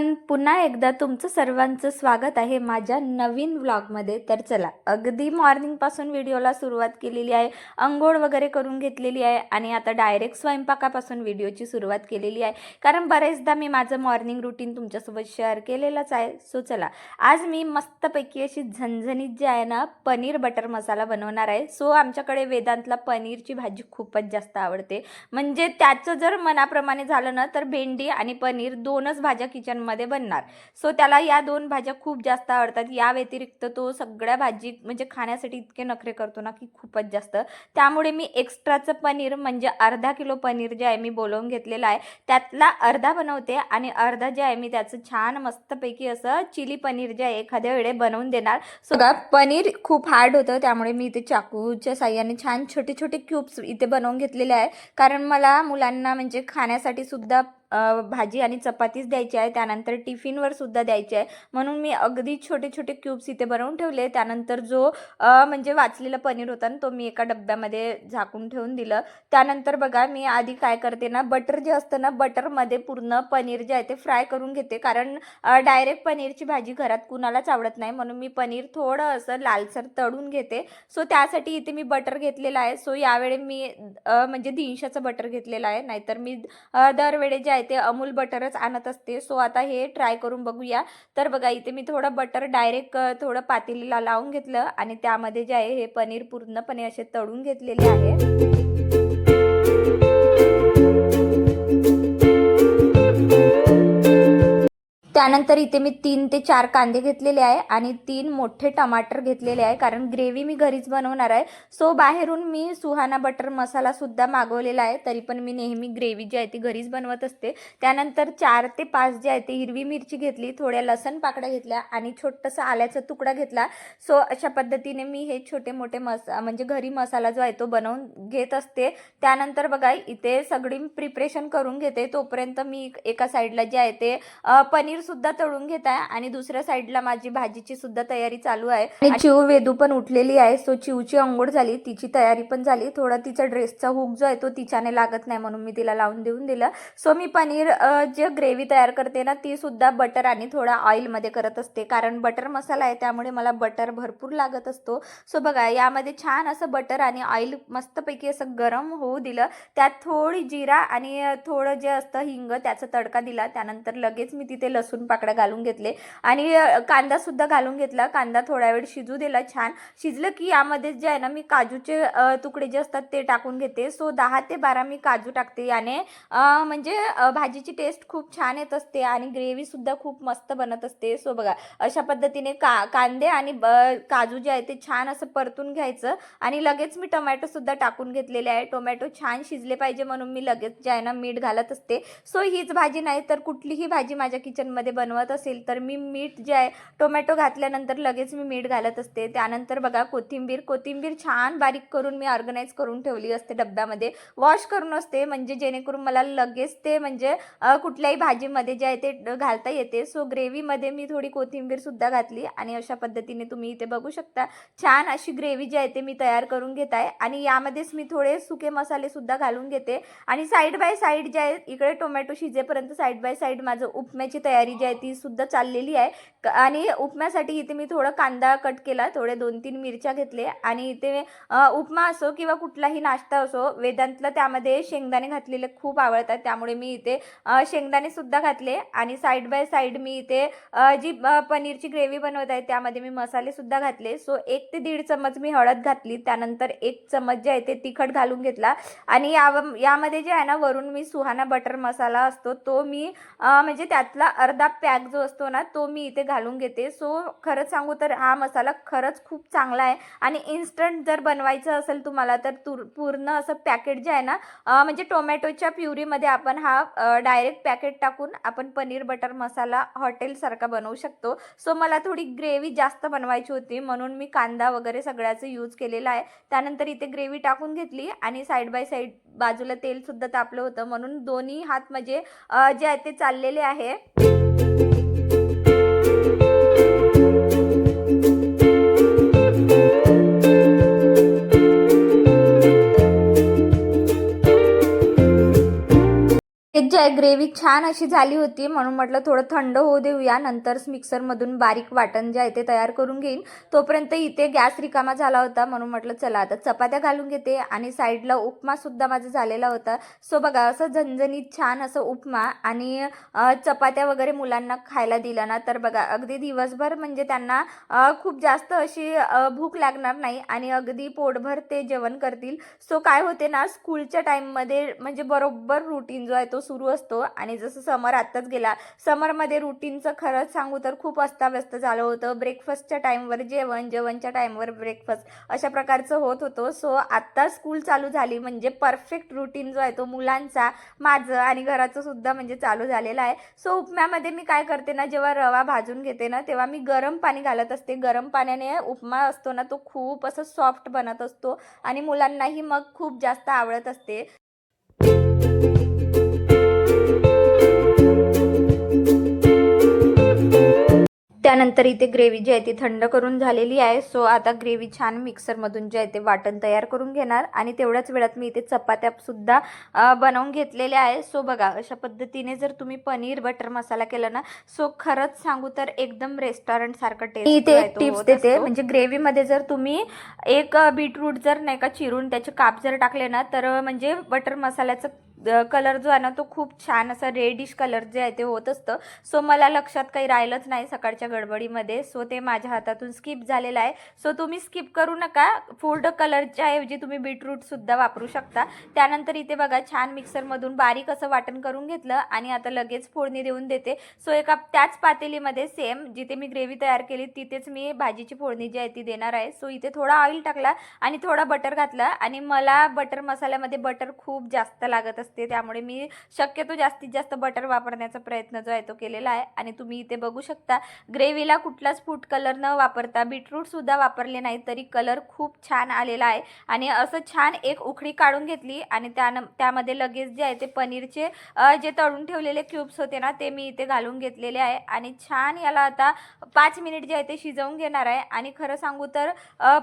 Everyone पुन्हा एकदा तुमचं सर्वांचं स्वागत आहे माझ्या नवीन व्लॉगमध्ये तर चला अगदी मॉर्निंगपासून व्हिडिओला सुरुवात केलेली आहे. अंघोळ वगैरे करून घेतलेली आहे आणि आता डायरेक्ट स्वयंपाकापासून व्हिडिओची सुरुवात केलेली आहे. कारण बरेचदा मी माझं मॉर्निंग रुटीन तुमच्यासोबत शेअर केलेलंच आहे. सो चला आज मी मस्तपैकी अशी झणझणीत जी आहे ना पनीर बटर मसाला बनवणार आहे. सो आमच्याकडे वेदांतला पनीरची भाजी खूपच जास्त आवडते. म्हणजे त्याचं जर मनाप्रमाणे झालं ना तर भेंडी आणि पनीर दोनच भाज्या किचनमध्ये बनणार. सो त्याला या दोन भाज्या खूप जास्त आवडतात. या व्यतिरिक्त तो सगळ्या भाजी म्हणजे खाण्यासाठी इतके नखरे करतो ना की खूपच जास्त. त्यामुळे मी एक्स्ट्राचं पनीर म्हणजे अर्धा किलो पनीर जे आहे मी बोलवून घेतलेलं आहे त्यातला अर्धा बनवते आणि अर्धा जे आहे मी त्याचं छान मस्तपैकी असं चिली पनीर जे आहे एखाद्या वेळे बनवून देणार. सो पनीर खूप हार्ड होतं त्यामुळे मी इथे चाकूच्या साह्याने छान छोटे छोटे क्यूब्स इथे बनवून घेतलेले आहे. कारण मला मुलांना म्हणजे खाण्यासाठी सुद्धा भाजी आणि चपातीच द्यायची आहे. त्यानंतर टिफिनवर सुद्धा द्यायची आहे. म्हणून मी अगदी छोटे छोटे क्यूब्स इथे बनवून ठेवले. त्यानंतर जो म्हणजे वाचलेला पनीर होता ना तो मी एका डब्यामध्ये झाकून ठेवून दिलं. त्यानंतर बघा मी आधी काय करते ना बटर जे असतं ना बटरमध्ये पूर्ण पनीर जे आहे ते फ्राय करून घेते. कारण डायरेक्ट पनीरची भाजी घरात कुणालाच आवडत नाही. म्हणून मी पनीर थोडं असं लालसर तळून घेते. सो त्यासाठी इथे मी बटर घेतलेलं आहे. सो यावेळी मी म्हणजे दिनशाचं बटर घेतलेलं आहे. नाहीतर मी दरवेळे जे आहे ते अमूल बटरच आणत असते. सो आता हे ट्राय करून बघूया. तर बघा इथे मी थोडं बटर डायरेक्ट थोडं पातेलीला लावून घेतलं. आणि त्यामध्ये जे आहे हे पनीर पूर्णपणे असे तळून घेतलेले आहे. त्यानंतर इथे मी तीन ते चार कांदे घेतलेले आहे आणि तीन मोठे टमाटर घेतलेले आहे कारण ग्रेव्ही मी घरीच बनवणार आहे. सो बाहेरून मी सुहाना बटर मसालासुद्धा मागवलेला आहे तरी पण मी नेहमी ग्रेव्ही जी आहे ती घरीच बनवत असते. त्यानंतर चार ते पाच जे आहे ते हिरवी मिरची घेतली थोड्या लसण पाकड्या घेतल्या आणि छोटंसं आल्याचा तुकडा घेतला. सो अशा पद्धतीने मी हे छोटे मोठे मस म्हणजे घरी मसाला जो आहे तो बनवून घेत असते. त्यानंतर बघा इथे सगळी प्रिपरेशन करून घेते. तोपर्यंत मी एका साईडला जे आहे ते पनीर सुद्धा तळून घेत आहे आणि दुसऱ्या साईडला माझी भाजीची सुद्धा तयारी चालू आहे. आणि चिव वेदू पण उठलेली आहे. सो चिवची अंघोळ झाली तिची तयारी पण झाली. थोडा तिचा ड्रेसचा हुक जो आहे तो तिच्याने लागत नाही म्हणून मी तिला लावून देऊन दिलं. सो मी पनीर जे ग्रेव्ही तयार करते ना ती सुद्धा बटर आणि थोडा ऑइलमध्ये करत असते. कारण बटर मसाला आहे त्यामुळे मला बटर भरपूर लागत असतो. सो बघा यामध्ये छान असं बटर आणि ऑइल मस्तपैकी असं गरम होऊ दिलं. त्यात थोडी जिरा आणि थोडं जे असतं हिंग त्याचा तडका दिला. त्यानंतर लगेच मी तिथे लसूण पाकड्या घालून घेतले. आणि कांदासुद्धा घालून घेतला. कांदा थोडा वेळ शिजू दिला छान. शिजलं की यामध्ये जे आहे ना मी काजूचे तुकडे जे असतात ते टाकून घेते. सो दहा ते बारा मी काजू टाकते. याने म्हणजे भाजीची टेस्ट खूप छान येत असते आणि ग्रेव्हीसुद्धा खूप मस्त बनत असते. सो बघा अशा पद्धतीने का कांदे आणि ब काजू जे आहे ते छान असं परतून घ्यायचं. आणि लगेच मी टोमॅटोसुद्धा टाकून घेतलेले आहे. टोमॅटो छान शिजले पाहिजे म्हणून मी लगेच जे आहे ना मीठ घालत असते. सो हीच भाजी नाही तर कुठलीही भाजी माझ्या किचनमध्ये बनवत असेल तर मी मीठ जे आहे टोमॅटो घातल्यानंतर लगेच मी मीठ घालत असते. त्यानंतर बघा कोथिंबीर कोथिंबीर छान बारीक करून मी ऑर्गनाईज करून ठेवली असते डब्यामध्ये. वॉश करून असते म्हणजे जेणेकरून मला लगेच ते म्हणजे कुठल्याही भाजीमध्ये जे आहे ते घालता येते. सो ग्रेव्हीमध्ये मी थोडी कोथिंबीरसुद्धा घातली आणि अशा पद्धतीने तुम्ही इथे बघू शकता. छान अशी ग्रेव्ही जी आहे ते मी तयार करून घेत आहे आणि यामध्येच मी थोडे सुके मसालेसुद्धा घालून घेते. आणि साईड बाय साईड जे आहे इकडे टोमॅटो शिजेपर्यंत साईड बाय साईड माझं उपम्याची तयारी जी आहे ती सुद्धा चाललेली आहे. आणि उपम्यासाठी इथे मी थोडं कांदा कट केला थोडे दोन तीन मिरच्या घेतले. आणि इथे उपमा असो किंवा कुठलाही नाश्ता असो वेदांतला त्यामध्ये शेंगदाणे घातलेले खूप आवडतात. त्यामुळे मी इथे शेंगदाणे सुद्धा घातले. आणि साईड बाय साईड मी इथे जी पनीरची ग्रेव्ही बनवत आहे त्यामध्ये मी मसाले सुद्धा घातले. सो एक ते दीड चमच मी हळद घातली. त्यानंतर एक चमच जे आहे ते तिखट घालून घेतला. आणि या यामध्ये जे आहे ना वरून मी सुहाना बटर मसाला असतो तो मी म्हणजे त्यातला अर्धा पॅक जो असतो ना तो मी इथे घालून घेते. सो खरंच सांगू तर हा मसाला खरंच खूप चांगला आहे. आणि इन्स्टंट जर बनवायचं असेल तुम्हाला तर तुर पूर्ण असं पॅकेट जे आहे ना म्हणजे टोमॅटोच्या प्युरीमध्ये आपण हा डायरेक्ट पॅकेट टाकून आपण पनीर बटर मसाला हॉटेलसारखा बनवू शकतो. सो मला थोडी ग्रेव्ही जास्त बनवायची होती म्हणून मी कांदा वगैरे सगळ्याचं यूज केलेला आहे. त्यानंतर इथे ग्रेव्ही टाकून घेतली आणि साईड बाय साईड बाजूला तेलसुद्धा तापलं होतं. म्हणून दोन्ही हात म्हणजे जे आहे ते चाललेले आहे. thank you एक जय ग्रेव्ही छान अशी झाली होती म्हणून म्हटलं थोडं थंड होऊ देऊया नंतरच मिक्सरमधून बारीक वाटण जे आहे ते तयार करून घेईन. तोपर्यंत इथे गॅस रिकामा झाला होता म्हणून म्हटलं चला आता चपात्या घालून घेते आणि साईडला उपमासुद्धा माझा झालेला होता. सो बघा असं झणझणीत छान असं उपमा आणि चपात्या वगैरे मुलांना खायला दिल्या ना तर बघा अगदी दिवसभर म्हणजे त्यांना खूप जास्त अशी भूक लागणार नाही आणि अगदी पोटभर ते जेवण करतील. सो काय होते ना स्कूलच्या टाईममध्ये म्हणजे बरोबर रुटीन जो आहे तो सुरू असतो. आणि जसं समर आत्ताच गेला समरमध्ये रुटीनचं खरंच सांगू तर खूप अस्ताव्यस्त झालं होतं. ब्रेकफास्टच्या टाईमवर जेवण जेवणच्या टाईमवर ब्रेकफास्ट अशा प्रकारचं होत होतं. सो आत्ता स्कूल चालू झाली म्हणजे परफेक्ट रुटीन जो आहे तो मुलांचा माझं आणि घराचं सुद्धा म्हणजे चालू झालेला आहे. सो उपम्यामध्ये मी काय करते ना जेव्हा रवा भाजून घेते ना तेव्हा मी गरम पाणी घालत असते. गरम पाण्याने उपमा असतो ना तो खूप असं सॉफ्ट बनत असतो. आणि मुलांनाही मग खूप जास्त आवडत असते. त्यानंतर इथे ग्रेव्ही जी आहे ती थंड करून झालेली आहे. सो आता ग्रेव्ही छान मिक्सरमधून जे आहे ते वाटण तयार करून घेणार. आणि तेवढ्याच वेळात मी इथे चपात्या सुद्धा अ, बनवून घेतलेल्या आहे सो बघा अशा पद्धतीने जर तुम्ही पनीर बटर मसाला केला ना सो खरंच सांगू तर एकदम रेस्टॉरंट सारखं टेस्ट इथे एक tips देते, म्हणजे ग्रेव्हीमध्ये जर तुम्ही एक बीटरूट जर नाही का चिरून त्याचे काप जर टाकले ना तर म्हणजे बटर मसाल्याचं कलर जो आहे ना तो खूप छान असा रेडिश कलर जे आहे ते होत असतं. सो मला लक्षात काही राहिलंच नाही सकाळच्या गडबडीमध्ये. सो ते माझ्या हातातून स्किप झालेलं आहे. सो तुम्ही स्किप करू नका. फूड कलरच्या ऐवजी तुम्ही बीटरूटसुद्धा वापरू शकता. त्यानंतर इथे बघा छान मिक्सरमधून बारीक असं वाटण करून घेतलं आणि आता लगेच फोडणी देऊन देते. सो एका त्याच पातेलीमध्ये सेम जिथे मी ग्रेव्ही तयार केली तिथेच मी भाजीची फोडणी जी आहे ती देणार आहे. सो इथे थोडा ऑइल टाकला आणि थोडा बटर घातला आणि मला बटर मसाल्यामध्ये बटर खूप जास्त लागत असतं. त्यामुळे मी शक्यतो जास्तीत जास्त बटर वापरण्याचा प्रयत्न जो आहे तो केलेला आहे. आणि तुम्ही इथे बघू शकता ग्रेव्हीला कुठलाच फूड कलर न वापरता बीटरूटसुद्धा वापरले नाही तरी कलर खूप छान आलेला आहे. आणि असं छान एक उखडी काढून घेतली आणि त्यानं त्यामध्ये लगेच जे आहे ते पनीरचे जे तळून ठेवलेले क्यूब्स होते ना ते मी इथे घालून घेतलेले आहे. आणि छान याला आता पाच मिनिट जे आहे ते शिजवून घेणार आहे. आणि खरं सांगू तर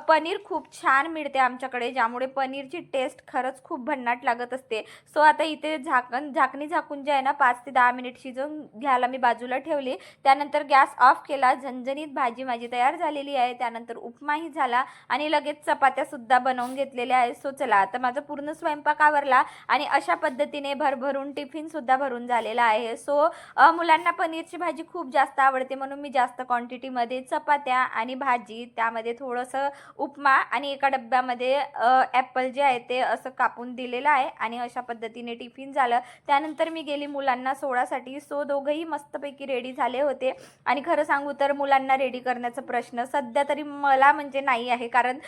पनीर खूप छान मिळते आमच्याकडे ज्यामुळे पनीरची टेस्ट खरंच खूप भन्नाट लागत असते. सो आता आता इथे झाकण झाकणी झाकून जे आहे ना पाच ते दहा मिनिट शिजवून घ्यायला मी बाजूला ठेवली. त्यानंतर गॅस ऑफ केला झणझणीत भाजी माझी तयार झालेली आहे. त्यानंतर उपमाही झाला आणि लगेच चपात्यासुद्धा बनवून घेतलेल्या आहे सो चला आता माझा पूर्ण स्वयंपाक आवरला आणि अशा पद्धतीने भरभरून टिफिनसुद्धा भरून झालेला आहे. सो मुलांना पनीरची भाजी खूप जास्त आवडते म्हणून मी जास्त क्वांटिटीमध्ये चपात्या आणि भाजी त्यामध्ये थोडंसं उपमा आणि एका डब्यामध्ये ॲपल जे आहे ते असं कापून दिलेलं आहे. आणि अशा पद्धतीने टिफिन झालं. त्यानंतर मी गेली मुलांना सोडासाठी. सो दोघंही मस्तपैकी रेडी झाले होते. आणि खरं सांगू तर मुलांना रेडी करण्याचा प्रश्न सध्या तरी मला म्हणजे नाही आहे. कारण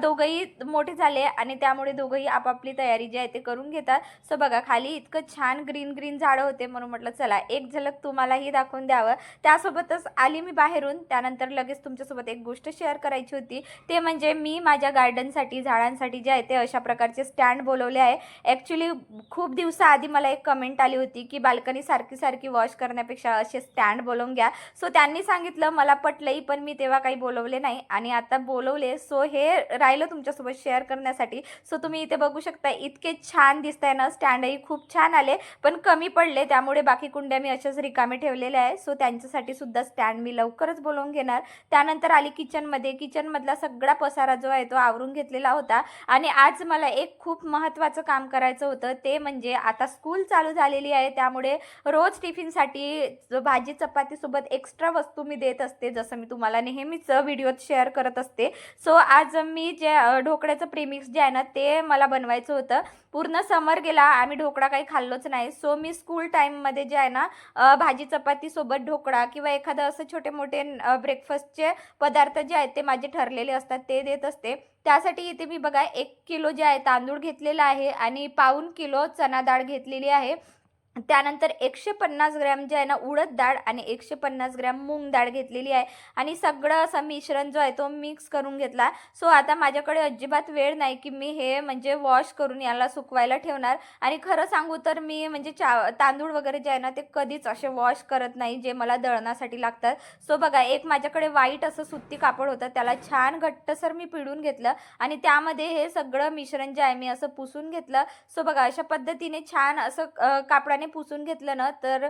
दोघंही मोठे झाले आणि त्यामुळे दोघंही आपापली तयारी जी आहे ते करून घेतात. सो बघा खाली इतकं छान ग्रीन ग्रीन झाडं होते म्हणून म्हटलं चला एक झलक तुम्हालाही दाखवून द्यावं. त्यासोबतच आली मी बाहेरून. त्यानंतर लगेच तुमच्यासोबत एक गोष्ट शेअर करायची होती. ते म्हणजे मी माझ्या गार्डनसाठी झाडांसाठी जे आहे ते अशा प्रकारचे स्टँड बोलवले आहे. ॲक्च्युली खूप दिवसाआधी मला एक कमेंट आली होती की बाल्कनी सारखी सारखी वॉश करण्यापेक्षा असे स्टँड बोलवून घ्या. सो त्यांनी सांगितलं मला पटलंही पण मी तेव्हा काही बोलवले नाही. आणि आता बोलवले सो हे राहिलं तुमच्यासोबत शेअर करण्यासाठी. सो तुम्ही इथे बघू शकता इतके छान दिसत आहे ना स्टँडही खूप छान आले. पण कमी पडले त्यामुळे बाकी कुंड्या मी अशाच रिकामे ठेवलेल्या आहे सो त्यांच्यासाठी सुद्धा स्टँड मी लवकरच बोलवून घेणार. त्यानंतर आली किचनमध्ये किचनमधला सगळा पसारा जो आहे तो आवरून घेतलेला होता. आणि आज मला एक खूप महत्त्वाचं काम करायचं होतं ते म्हणजे आता स्कूल चालू झालेली आहे त्यामुळे रोज टिफिनसाठी भाजी चपातीसोबत एक्स्ट्रा वस्तू मी देत असते जसं मी तुम्हाला नेहमीच व्हिडिओत शेअर करत असते. सो आज मी जे ढोकळ्याचं प्रेमिक्स जे आहे ना ते मला बनवायचं होतं. पूर्ण समर गेला आम्ही ढोकळा काही खाल्लोच नाही. सो मी स्कूल टाईममध्ये जे आहे ना भाजी चपातीसोबत ढोकळा किंवा एखादं असं छोटे मोठे ब्रेकफास्टचे पदार्थ जे आहेत ते माझे ठरलेले असतात ते देत असते. त्यासाठी इथे मी बघा एक किलो जे आहे तांदूळ घेतलेला आहे आणि पाऊन किलो चना डाळ घेतलेली आहे. त्यानंतर एकशे पन्नास ग्रॅम जे आहे ना उडद डाळ आणि एकशे पन्नास ग्रॅम मूग डाळ घेतलेली आहे. आणि सगळं असं मिश्रण जो आहे तो मिक्स करून घेतला. सो आता माझ्याकडे अजिबात वेळ नाही की मी हे म्हणजे वॉश करून याला सुकवायला ठेवणार. आणि खरं सांगू तर मी म्हणजे चा तांदूळ वगैरे जे आहे ना ते कधीच असे वॉश करत नाही जे मला दळणासाठी लागतात. सो बघा एक माझ्याकडे वाईट असं सुती कापड होतं. त्याला छान घट्टसर मी पिळून घेतलं. आणि त्यामध्ये हे सगळं मिश्रण जे आहे मी असं पुसून घेतलं. सो बघा अशा पद्धतीने छान असं कापडाने पाण्याने पुसून घेतलं ना तर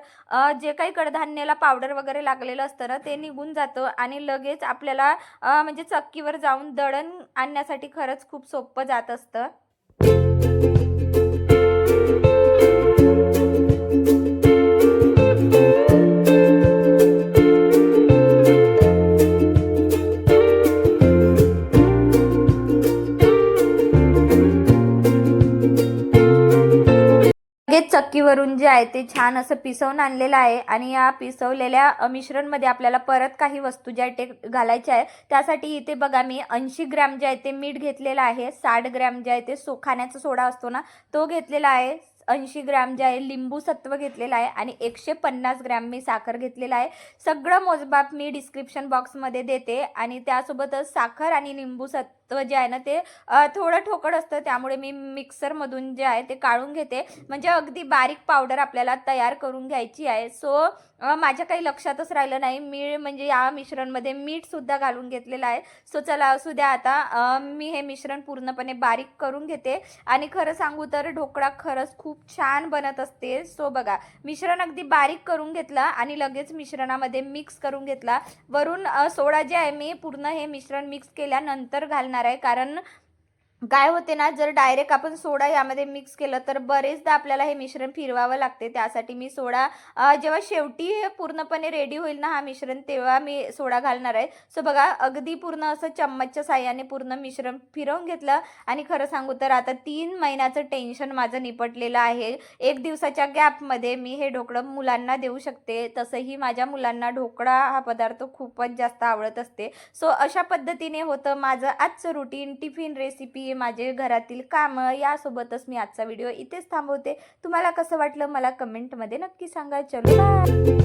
जे काही कडधान्याला पावडर वगैरे लागलेलं असतं ना ते निघून जातं आणि लगेच आपल्याला म्हणजे चक्कीवर जाऊन दळण आणण्यासाठी खरंच खूप सोपं जात असतं. लगेच जे आहे ते छान असं पिसवून आणलेलं आहे आणि या पिसवलेल्या मिश्रणमध्ये आपल्याला परत काही वस्तू ज्या ते घालायच्या आहे त्यासाठी इथे बघा मी ऐंशी ग्रॅम जे आहे ते मीठ घेतलेलं आहे साठ ग्रॅम जे आहे ते सो खाण्याचा सोडा असतो ना तो घेतलेला आहे ऐंशी ग्रॅम जे आहे लिंबू सत्व घेतलेलं आहे आणि एकशे पन्नास ग्रॅम मी साखर घेतलेला आहे. सगळं मोजमाप मी डिस्क्रिप्शन बॉक्समध्ये देते आणि त्यासोबतच साखर आणि लिंबू सत्व जे आहे ना ते थोडं ठोकळ असतं. त्यामुळे मी मिक्सरमधून जे आहे ते काढून घेते. म्हणजे अगदी बारीक पावडर आपल्याला तयार करून घ्यायची आहे. सो माझ्या काही लक्षातच राहिलं नाही. मी म्हणजे या मिश्रणमध्ये मीठसुद्धा घालून घेतलेलं आहे. सो चला असू द्या आता. मी हे मिश्रण पूर्णपणे बारीक करून घेते. आणि खरं सांगू तर ढोकळा खरंच खूप छान बनत असते. सो बघा मिश्रण अगदी बारीक करून घेतला आणि लगेच मिश्रणामध्ये मिक्स करून घेतला. वरून सोडा जे आहे मी पूर्ण हे मिश्रण मिक्स केल्यानंतर घालणार आहे. कारण काय होते ना जर डायरेक्ट आपण सोडा यामध्ये मिक्स केलं तर बरेचदा आपल्याला हे मिश्रण फिरवावं लागते. त्यासाठी मी सोडा जेव्हा शेवटी पूर्णपणे रेडी होईल ना हा मिश्रण तेव्हा मी सोडा घालणार आहे. सो बघा अगदी पूर्ण असं चम्मचच्या साह्याने पूर्ण मिश्रण फिरवून घेतलं. आणि खरं सांगू तर आता तीन महिन्याचं टेन्शन माझं निपटलेलं आहे. एक दिवसाच्या गॅपमध्ये मी हे ढोकळं मुलांना देऊ शकते. तसंही माझ्या मुलांना ढोकळा हा पदार्थ खूपच जास्त आवडत असते. सो अशा पद्धतीने होतं माझं आजचं रुटीन टिफिन रेसिपी माझे घरातील कामं यासोबतच मी आजचा व्हिडिओ इथेच थांबवते. तुम्हाला कसं वाटलं मला कमेंटमध्ये नक्की सांगा. चलो बाय.